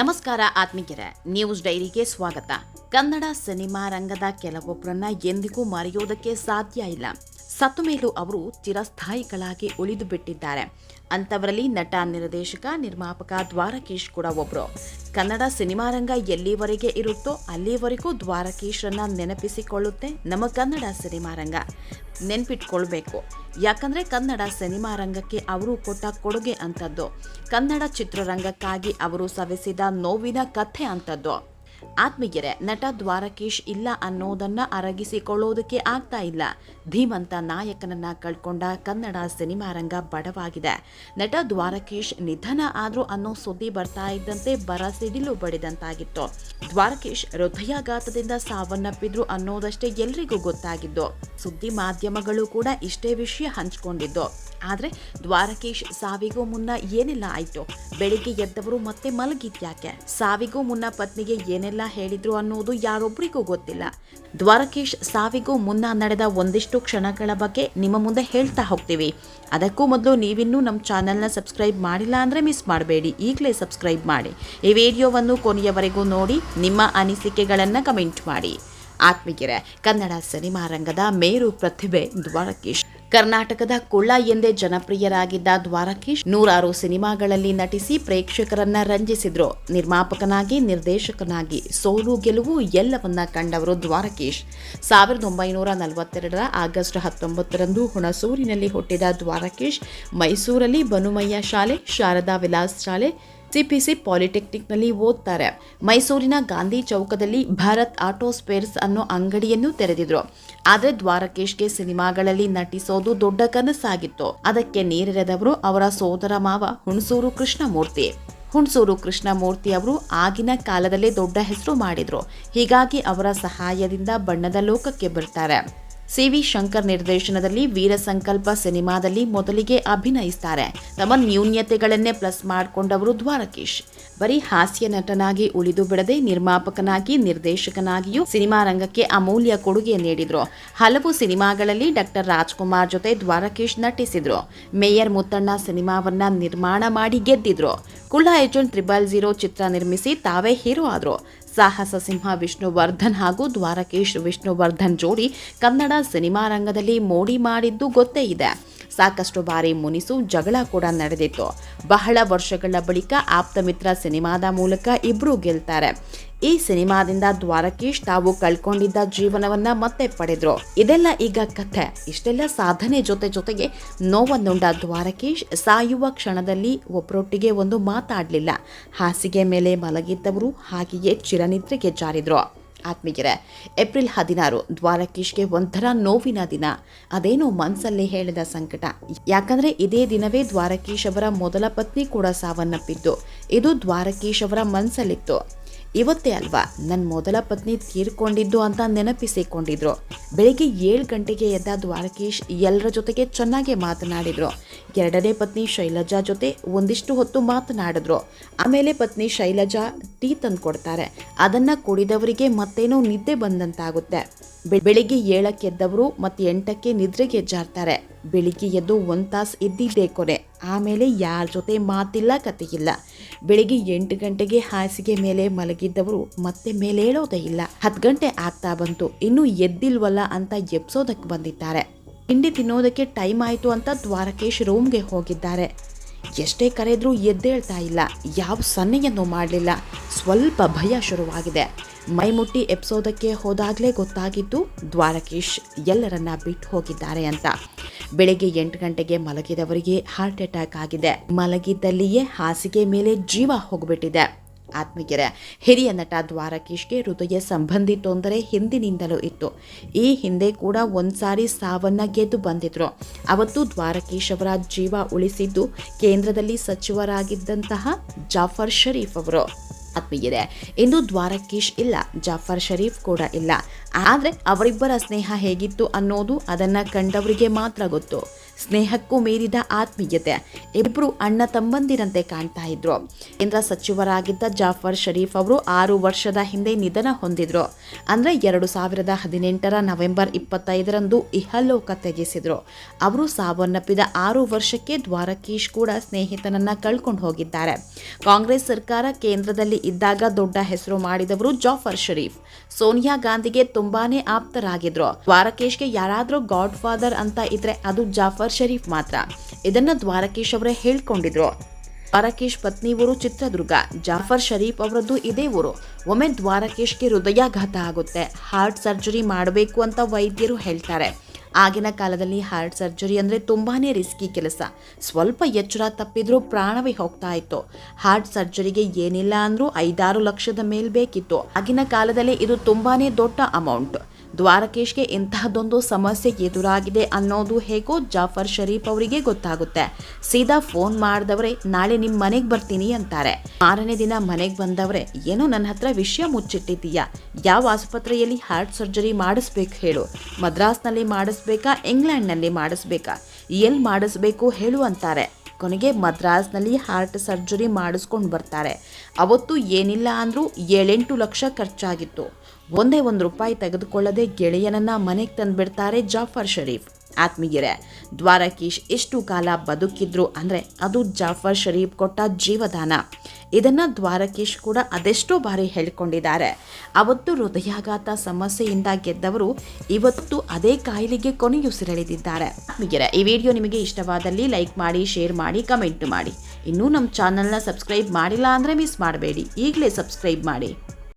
ನಮಸ್ಕಾರ ಆತ್ಮೀಯರೇ ನ್ಯೂಸ್ ಡೈರಿಗೆ ಸ್ವಾಗತ. ಕನ್ನಡ ಸಿನಿಮಾ ರಂಗದ ಕೆಲವೊಬ್ಬರನ್ನ ಎಂದಿಗೂ ಮರೆಯೋದಕ್ಕೆ ಸಾಧ್ಯ ಇಲ್ಲ. ಸತ್ತು ಮೇಲೂ ಅವರು ಚಿರಸ್ಥಾಯಿಗಳಾಗಿ ಉಳಿದು ಬಿಟ್ಟಿದ್ದಾರೆ ಅಂಥವರಲ್ಲಿ ನಟ, ನಿರ್ದೇಶಕ, ನಿರ್ಮಾಪಕ ದ್ವಾರಕೀಶ್ ಕೂಡ ಒಬ್ಬರು ಕನ್ನಡ ಸಿನಿಮಾ ರಂಗ ಎಲ್ಲಿವರೆಗೆ ಇರುತ್ತೋ ಅಲ್ಲಿವರೆಗೂ ದ್ವಾರಕೀಶ್ರನ್ನ ನೆನಪಿಸಿಕೊಳ್ಳುತ್ತೆ ನಮ್ಮ ಕನ್ನಡ ಸಿನಿಮಾ ರಂಗ. ನೆನ್ಪಿಟ್ಕೊಳ್ಬೇಕು. ಯಾಕಂದ್ರೆ ಕನ್ನಡ ಸಿನಿಮಾ ರಂಗಕ್ಕೆ ಅವರು ಕೊಟ್ಟ ಕೊಡುಗೆ ಅಂಥದ್ದು. ಕನ್ನಡ ಚಿತ್ರರಂಗಕ್ಕಾಗಿ ಅವರು ಸವೆಸಿದ ನೋವಿನ ಕಥೆ ಅಂತದ್ದು ಆತ್ಮೀಯರೇ, ನಟ ದ್ವಾರಕೇಶ್ ಇಲ್ಲ ಅನ್ನೋದನ್ನ ಅರಗಿಸಿಕೊಳ್ಳೋದಕ್ಕೆ ಆಗ್ತಾ ಇಲ್ಲ. ಧೀಮಂತ ನಾಯಕನನ್ನ ಕಳ್ಕೊಂಡ ಕನ್ನಡ ಸಿನಿಮಾ ರಂಗ ಬಡವಾಗಿದೆ. ನಟ ದ್ವಾರಕೇಶ್ ನಿಧನ ಆದ್ರೂ ಅನ್ನೋ ಸುದ್ದಿ ಬರ್ತಾ ಇದ್ದಂತೆ ಬರ ಸಿಡಿಲು ಬಡಿದಂತಾಗಿತ್ತು. ದ್ವಾರಕೇಶ್ ಹೃದಯಾಘಾತದಿಂದ ಸಾವನ್ನಪ್ಪಿದ್ರು ಅನ್ನೋದಷ್ಟೇ ಎಲ್ರಿಗೂ ಗೊತ್ತಾಗಿದ್ದು. ಸುದ್ದಿ ಮಾಧ್ಯಮಗಳು ಕೂಡ ಇಷ್ಟೇ ವಿಷಯ ಹಂಚಿಕೊಂಡಿದ್ದು. ಆದ್ರೆ ದ್ವಾರಕೇಶ್ ಸಾವಿಗೂ ಮುನ್ನ ಏನೆಲ್ಲ ಆಯಿತು? ಬೆಳಿಗ್ಗೆ ಎದ್ದವರು ಮತ್ತೆ ಮಲಗಿದ್ಯಾಕೆ ಸಾವಿಗೂ ಮುನ್ನ ಪತ್ನಿಗೆ ಏನೆಲ್ಲ ಹೇಳಿದ್ರು ಅನ್ನೋದು ಯಾರೊಬ್ಬರಿಗೂ ಗೊತ್ತಿಲ್ಲ. ದ್ವಾರಕೇಶ್ ಸಾವಿಗೂ ಮುನ್ನ ನಡೆದ ಒಂದಿಷ್ಟು ಕ್ಷಣಗಳ ಬಗ್ಗೆ ನಿಮ್ಮ ಮುಂದೆ ಹೇಳ್ತಾ ಹೋಗ್ತೀವಿ. ಅದಕ್ಕೂ ಮೊದಲು ನೀವಿನ್ನೂ ನಮ್ಮ ಚಾನೆಲ್ನ ಸಬ್ಸ್ಕ್ರೈಬ್ ಮಾಡಿಲ್ಲ ಅಂದರೆ ಮಿಸ್ ಮಾಡಬೇಡಿ. ಈಗಲೇ ಸಬ್ಸ್ಕ್ರೈಬ್ ಮಾಡಿ. ಈ ವಿಡಿಯೋವನ್ನು ಕೊನೆಯವರೆಗೂ ನೋಡಿ, ನಿಮ್ಮ ಅನಿಸಿಕೆಗಳನ್ನು ಕಮೆಂಟ್ ಮಾಡಿ. ಆತ್ಮೀಗೆರೆ ಕನ್ನಡ ಸಿನಿಮಾ ರಂಗದ ಮೇರು ಪ್ರತಿಭೆ ದ್ವಾರಕೀಶ್. ಕರ್ನಾಟಕದ ಕುಳ್ಳ ಎಂದೇ ಜನಪ್ರಿಯರಾಗಿದ್ದ ದ್ವಾರಕೀಶ್ ನೂರಾರು ಸಿನಿಮಾಗಳಲ್ಲಿ ನಟಿಸಿ ಪ್ರೇಕ್ಷಕರನ್ನ ರಂಜಿಸಿದ್ರು. ನಿರ್ಮಾಪಕನಾಗಿ, ನಿರ್ದೇಶಕನಾಗಿ ಸೋಲು ಗೆಲುವು ಎಲ್ಲವನ್ನ ಕಂಡವರು ದ್ವಾರಕೀಶ್. ಸಾವಿರದ ಒಂಬೈನೂರ ನಲವತ್ತೆರಡರ ಆಗಸ್ಟ್ ಹತ್ತೊಂಬತ್ತರಂದು ಹುಣಸೂರಿನಲ್ಲಿ ಹುಟ್ಟಿದ ದ್ವಾರಕೀಶ್ ಮೈಸೂರಲ್ಲಿ ಬನುಮಯ್ಯ ಶಾಲೆ, ಶಾರದಾ ವಿಲಾಸ್ ಶಾಲೆ ಸಿಪಿಸಿ ಪಾಲಿಟೆಕ್ನಿಕ್ನಲ್ಲಿ ಓದ್ತಾರೆ. ಮೈಸೂರಿನ ಗಾಂಧಿ ಚೌಕದಲ್ಲಿ ಭಾರತ್ ಆಟೋ ಸ್ಪೇರ್ಸ್ ಅನ್ನೋ ಅಂಗಡಿಯನ್ನು ತೆರೆದಿದ್ರು. ಆದ್ರೆ ದ್ವಾರಕೇಶ್ಗೆ ಸಿನಿಮಾಗಳಲ್ಲಿ ನಟಿಸೋದು ದೊಡ್ಡ ಕನಸಾಗಿತ್ತು. ಅದಕ್ಕೆ ನೀರೆರೆದವರು ಅವರ ಸೋದರ ಮಾವ ಹುಣಸೂರು ಕೃಷ್ಣಮೂರ್ತಿ. ಹುಣಸೂರು ಕೃಷ್ಣಮೂರ್ತಿ ಅವರು ಆಗಿನ ಕಾಲದಲ್ಲೇ ದೊಡ್ಡ ಹೆಸರು ಮಾಡಿದ್ರು. ಹೀಗಾಗಿ ಅವರ ಸಹಾಯದಿಂದ ಬಣ್ಣದ ಲೋಕಕ್ಕೆ ಬರ್ತಾರೆ. ಸಿ ವಿ ಶಂಕರ್ ನಿರ್ದೇಶನದಲ್ಲಿ ವೀರ ಸಂಕಲ್ಪ ಸಿನಿಮಾದಲ್ಲಿ ಮೊದಲಿಗೆ ಅಭಿನಯಿಸ್ತಾರೆ. ತಮ್ಮ ನ್ಯೂನ್ಯತೆಗಳನ್ನೇ ಪ್ಲಸ್ ಮಾಡಿಕೊಂಡವರು ದ್ವಾರಕೀಶ್. ಬರೀ ಹಾಸ್ಯ ನಟನಾಗಿ ಉಳಿದು ಬಿಡದೆ ನಿರ್ಮಾಪಕನಾಗಿ, ನಿರ್ದೇಶಕನಾಗಿಯೂ ಸಿನಿಮಾ ರಂಗಕ್ಕೆ ಅಮೂಲ್ಯ ಕೊಡುಗೆ ನೀಡಿದ್ರು. ಹಲವು ಸಿನಿಮಾಗಳಲ್ಲಿ ಡಾಕ್ಟರ್ ರಾಜ್ಕುಮಾರ್ ಜೊತೆ ದ್ವಾರಕೀಶ್ ನಟಿಸಿದ್ರು. ಮೇಯರ್ ಮುತ್ತಣ್ಣ ಸಿನಿಮಾವನ್ನ ನಿರ್ಮಾಣ ಮಾಡಿ ಗೆದ್ದಿದ್ರು. ಕುಳ್ಳ ಏಜೆಂಟ್ ತ್ರಿಬಲ್ ಜೀರೋ ಚಿತ್ರ ನಿರ್ಮಿಸಿ ತಾವೇ ಹೀರೋ ಆದ್ರು. ಸಾಹಸ ಸಿಂಹ ವಿಷ್ಣುವರ್ಧನ್ ಹಾಗೂ ದ್ವಾರಕೇಶ್ ವಿಷ್ಣುವರ್ಧನ್ ಜೋಡಿ ಕನ್ನಡ ಸಿನಿಮಾ ರಂಗದಲ್ಲಿ ಮೋಡಿ ಮಾಡಿದ್ದು ಗೊತ್ತೇ ಇದೆ. ಸಾಕಷ್ಟು ಬಾರಿ ಮುನಿಸು ಜಗಳ ಕೂಡ ನಡೆದಿತ್ತು. ಬಹಳ ವರ್ಷಗಳ ಬಳಿಕ ಆಪ್ತ ಮಿತ್ರ ಸಿನಿಮಾದ ಮೂಲಕ ಇಬ್ಬರು ಗೆಲ್ತಾರೆ. ಈ ಸಿನಿಮಾದಿಂದ ದ್ವಾರಕೀಶ್ ತಾವು ಕಳ್ಕೊಂಡಿದ್ದ ಜೀವನವನ್ನ ಮತ್ತೆ ಪಡೆದ್ರು. ಇದೆಲ್ಲ ಈಗ ಕಥೆ. ಇಷ್ಟೆಲ್ಲ ಸಾಧನೆ ಜೊತೆ ಜೊತೆಗೆ ನೋವನ್ನುಂಡ ದ್ವಾರಕೀಶ್ ಸಾಯುವ ಕ್ಷಣದಲ್ಲಿ ಒಬ್ಬರೊಟ್ಟಿಗೆ ಒಂದು ಮಾತಾಡಲಿಲ್ಲ. ಹಾಸಿಗೆ ಮೇಲೆ ಮಲಗಿದ್ದವರು ಹಾಗೆಯೇ ಚಿರನಿದ್ರೆಗೆ ಜಾರಿದ್ರು. ಆತ್ಮೀಯರೇ, ಏಪ್ರಿಲ್ ಹದಿನಾರು ದ್ವಾರಕೀಶ್ಗೆ ಒಂಥರ ನೋವಿನ ದಿನ. ಅದೇನೋ ಮನಸ್ಸಲ್ಲಿ ಹೇಳಿದ ಸಂಕಟ. ಯಾಕಂದ್ರೆ ಇದೇ ದಿನವೇ ದ್ವಾರಕೀಶ್ ಅವರ ಮೊದಲ ಪತ್ನಿ ಕೂಡ ಸಾವನ್ನಪ್ಪಿದ್ದು. ಇದು ದ್ವಾರಕೀಶ್ ಅವರ ಮನಸ್ಸಲ್ಲಿತ್ತು ಇವತ್ತೇ ಅಲ್ವಾ? ನನ್ನ ಮೊದಲ ಪತ್ನಿ ತೀರ್ಕೊಂಡಿದ್ದು ಅಂತ ನೆನಪಿಸಿಕೊಂಡಿದ್ರು. ಬೆಳಿಗ್ಗೆ ಏಳು ಗಂಟೆಗೆ ಎದ್ದ ದ್ವಾರಕೇಶ್ ಎಲ್ಲರ ಜೊತೆಗೆ ಚೆನ್ನಾಗಿ ಮಾತನಾಡಿದ್ರು. ಎರಡನೇ ಪತ್ನಿ ಶೈಲಜಾ ಜೊತೆ ಒಂದಿಷ್ಟು ಹೊತ್ತು ಮಾತನಾಡಿದ್ರು. ಆಮೇಲೆ ಪತ್ನಿ ಶೈಲಜಾ ಟೀ ತಂದು ಕೊಡ್ತಾರೆ ಅದನ್ನು ಕುಡಿದವರಿಗೆ ಮತ್ತೇನೋ ನಿದ್ದೆ ಬಂದಂತಾಗುತ್ತೆ. ಬೆಳಿಗ್ಗೆ ಏಳಕ್ಕೆ ಎದ್ದವರು ಮತ್ತೆ ಎಂಟಕ್ಕೆ ನಿದ್ರೆಗೆ ಜಾರ್ತಾರೆ. ಬೆಳಿಗ್ಗೆ ಎದ್ದು ಒಂದು ತಾಸು ಇದ್ದಿದ್ದೇ ಕೊನೆ. ಆಮೇಲೆ ಯಾರ ಜೊತೆ ಮಾತಿಲ್ಲ ಕತೆಯಿಲ್ಲ ಬೆಳಿಗ್ಗೆ ಎಂಟು ಗಂಟೆಗೆ ಹಾಸಿಗೆ ಮೇಲೆ ಮಲಗಿದ್ದವರು ಮತ್ತೆ ಮೇಲೇಳೋದೇ ಇಲ್ಲ. ಹತ್ತು ಗಂಟೆ ಆಗ್ತಾ ಬಂತು. ಇನ್ನೂ ಎದ್ದಿಲ್ವಲ್ಲ ಅಂತ ಎಬ್ಸೋದಕ್ಕೆ ಬಂದಿದ್ದಾರೆ. ತಿಂಡಿ ತಿನ್ನೋದಕ್ಕೆ ಟೈಮ್ ಆಯಿತು ಅಂತ ದ್ವಾರಕೇಶ್ ರೂಮ್ಗೆ ಹೋಗಿದ್ದಾರೆ. ಎಷ್ಟೇ ಕರೆದ್ರೂ ಎದ್ದೇಳ್ತಾ ಇಲ್ಲ. ಯಾವ ಸನ್ನೆಯನ್ನು ಮಾಡಲಿಲ್ಲ. ಸ್ವಲ್ಪ ಭಯ ಶುರುವಾಗಿದೆ. ಮೈಮುಟ್ಟಿ ಎಪ್ಸೋದಕ್ಕೆ ಹೋದಾಗಲೇ ಗೊತ್ತಾಗಿದ್ದು ದ್ವಾರಕೀಶ್ ಎಲ್ಲರನ್ನ ಬಿಟ್ಟು ಹೋಗಿದ್ದಾರೆ ಅಂತ. ಬೆಳಿಗ್ಗೆ ಎಂಟು ಗಂಟೆಗೆ ಮಲಗಿದವರಿಗೆ ಹಾರ್ಟ್ ಅಟ್ಯಾಕ್ ಆಗಿದೆ. ಮಲಗಿದ್ದಲ್ಲಿಯೇ ಹಾಸಿಗೆ ಮೇಲೆ ಜೀವ ಹೋಗಿಬಿಟ್ಟಿದೆ. ಆತ್ಮಗೆರೆ ಹಿರಿಯ ನಟ ದ್ವಾರಕೀಶ್ಗೆ ಹೃದಯ ಸಂಬಂಧಿ ತೊಂದರೆ ಹಿಂದಿನಿಂದಲೂ ಇತ್ತು. ಈ ಹಿಂದೆ ಕೂಡ ಒಂದ್ಸಾರಿ ಸಾವನ್ನ ಗೆದ್ದು ಬಂದಿದ್ರು. ಅವತ್ತು ದ್ವಾರಕೀಶ್ ಅವರ ಜೀವ ಉಳಿಸಿದ್ದು ಕೇಂದ್ರದಲ್ಲಿ ಸಚಿವರಾಗಿದ್ದಂತಹ ಜಾಫರ್ ಶರೀಫ್ ಅವರು. ಆತ್ಮೀಯರೇ ಇಂದು ದ್ವಾರಕೀಶ್ ಇಲ್ಲ, ಜಾಫರ್ ಶರೀಫ್ ಕೂಡ ಇಲ್ಲ. ಆದರೆ ಅವರಿಬ್ಬರ ಸ್ನೇಹ ಹೇಗಿತ್ತು ಅನ್ನೋದು ಅದನ್ನ ಕಂಡವರಿಗೆ ಮಾತ್ರ ಗೊತ್ತು. ಸ್ನೇಹಕ್ಕೂ ಮೀರಿದ ಆತ್ಮೀಯತೆ. ಇಬ್ಬರು ಅಣ್ಣ ತಮ್ಮಂದಿರಂತೆ ಕಾಣ್ತಾ ಇದ್ರು. ಕೇಂದ್ರ ಸಚಿವರಾಗಿದ್ದ ಜಾಫರ್ ಶರೀಫ್ ಅವರು ಆರು ವರ್ಷದ ಹಿಂದೆ ನಿಧನ ಹೊಂದಿದ್ರು. ಅಂದ್ರೆ ಎರಡು ಸಾವಿರದ ಹದಿನೆಂಟರ ನವೆಂಬರ್ ಇಪ್ಪತ್ತೈದರಂದು ಇಹಲೋಕ ತ್ಯಜಿಸಿದ್ರು. ಅವರು ಸಾವನ್ನಪ್ಪಿದ ಆರು ವರ್ಷಕ್ಕೆ ದ್ವಾರಕೀಶ್ ಕೂಡ ಸ್ನೇಹಿತನನ್ನ ಕಳ್ಕೊಂಡು ಹೋಗಿದ್ದಾರೆ. ಕಾಂಗ್ರೆಸ್ ಸರ್ಕಾರ ಕೇಂದ್ರದಲ್ಲಿ ಇದ್ದಾಗ ದೊಡ್ಡ ಹೆಸರು ಮಾಡಿದವರು ಜಾಫರ್ ಶರೀಫ್ ಸೋನಿಯಾ ಗಾಂಧಿಗೆ ತುಂಬಾನೇ ಆಪ್ತರಾಗಿದ್ರು. ದ್ವಾರಕೇಶ್ಗೆ ಯಾರಾದ್ರೂ ಗಾಡ್ ಫಾದರ್ ಅಂತ ಇದ್ರೆ ಅದು ಜಾಫರ್ ಶರೀಫ್ ಮಾತ್ರ. ಇದನ್ನ ದ್ವಾರಕೇಶ್ ಅವರೇ ಹೇಳ್ಕೊಂಡಿದ್ರು. ದ್ವಾರಕೇಶ್ ಪತ್ನಿ ಊರು ಚಿತ್ರದುರ್ಗ, ಜಾಫರ್ ಶರೀಫ್ ಅವರದ್ದು ಇದೇ ಊರು. ಒಮ್ಮೆ ದ್ವಾರಕೇಶ್ಗೆ ಹೃದಯಾಘಾತ ಆಗುತ್ತೆ. ಹಾರ್ಟ್ ಸರ್ಜರಿ ಮಾಡಬೇಕು ಅಂತ ವೈದ್ಯರು ಹೇಳ್ತಾರೆ. ಆಗಿನ ಕಾಲದಲ್ಲಿ ಹಾರ್ಟ್ ಸರ್ಜರಿ ಅಂದರೆ ತುಂಬಾ ರಿಸ್ಕಿ ಕೆಲಸ. ಸ್ವಲ್ಪ ಎಚ್ಚರ ತಪ್ಪಿದ್ರೂ ಪ್ರಾಣವೇ ಹೋಗ್ತಾ ಇತ್ತು. ಹಾರ್ಟ್ ಸರ್ಜರಿಗೆ ಏನಿಲ್ಲ ಅಂದರೂ ಐದಾರು ಲಕ್ಷದ ಮೇಲ್ ಬೇಕಿತ್ತು. ಆಗಿನ ಕಾಲದಲ್ಲಿ ಇದು ತುಂಬಾನೇ ದೊಡ್ಡ ಅಮೌಂಟ್. ದ್ವಾರಕೇಶ್ಗೆ ಇಂತಹದೊಂದು ಸಮಸ್ಯೆ ಎದುರಾಗಿದೆ ಅನ್ನೋದು ಹೇಗೋ ಜಾಫರ್ ಶರೀಫ್ ಅವರಿಗೆ ಗೊತ್ತಾಗುತ್ತೆ. ಸೀದಾ ಫೋನ್ ಮಾಡಿದವರೇ, ನಾಳೆ ನಿಮ್ಮ ಮನೆಗೆ ಬರ್ತೀನಿ ಅಂತಾರೆ. ಮಾರನೇ ದಿನ ಮನೆಗೆ ಬಂದವರೇ, ಏನೋ ನನ್ನ ಹತ್ರ ವಿಷಯ ಮುಚ್ಚಿಟ್ಟಿದ್ದೀಯಾ? ಯಾವ ಆಸ್ಪತ್ರೆಯಲ್ಲಿ ಹಾರ್ಟ್ ಸರ್ಜರಿ ಮಾಡಿಸ್ಬೇಕು ಹೇಳು. ಮದ್ರಾಸ್ನಲ್ಲಿ ಮಾಡಿಸ್ಬೇಕಾ, ಇಂಗ್ಲೆಂಡ್ನಲ್ಲಿ ಮಾಡಿಸ್ಬೇಕಾ? ಎಲ್ಲಿ ಮಾಡಿಸ್ಬೇಕು ಹೇಳು ಅಂತಾರೆ. ಕೊನೆಗೆ ಮದ್ರಾಸ್ನಲ್ಲಿ ಹಾರ್ಟ್ ಸರ್ಜರಿ ಮಾಡಿಸ್ಕೊಂಡು ಬರ್ತಾರೆ. ಅವತ್ತು ಏನಿಲ್ಲ ಅಂದರೂ ಏಳೆಂಟು ಲಕ್ಷ ಖರ್ಚಾಗಿತ್ತು. ಒಂದೇ ಒಂದು ರೂಪಾಯಿ ತೆಗೆದುಕೊಳ್ಳದೆ ಗೆಳೆಯನನ್ನ ಮನೆಗೆ ತಂದುಬಿಡ್ತಾರೆ ಜಾಫರ್ ಶರೀಫ್ ಆತ್ಮೀಯರೇ, ದ್ವಾರಕೀಶ್ ಎಷ್ಟು ಕಾಲ ಬದುಕಿದ್ರು ಅಂದರೆ ಅದು ಜಾಫರ್ ಶರೀಫ್ ಕೊಟ್ಟ ಜೀವದಾನ. ಇದನ್ನು ದ್ವಾರಕೀಶ್ ಕೂಡ ಅದೆಷ್ಟೋ ಬಾರಿ ಹೇಳಿಕೊಂಡಿದ್ದಾರೆ. ಅವತ್ತು ಹೃದಯಾಘಾತ ಸಮಸ್ಯೆಯಿಂದ ಗೆದ್ದವರು ಇವತ್ತು ಅದೇ ಕಾಯಿಲೆಗೆ ಕೊನೆಯುಸಿರೆಳೆದಿದ್ದಾರೆ ಆತ್ಮೀಯರೇ, ಈ ವಿಡಿಯೋ ನಿಮಗೆ ಇಷ್ಟವಾದಲ್ಲಿ ಲೈಕ್ ಮಾಡಿ, ಶೇರ್ ಮಾಡಿ, ಕಮೆಂಟ್ ಮಾಡಿ. ಇನ್ನೂ ನಮ್ಮ ಚಾನಲ್ನ ಸಬ್ಸ್ಕ್ರೈಬ್ ಮಾಡಿಲ್ಲ ಅಂದರೆ ಮಿಸ್ ಮಾಡಬೇಡಿ. ಈಗಲೇ ಸಬ್ಸ್ಕ್ರೈಬ್ ಮಾಡಿ.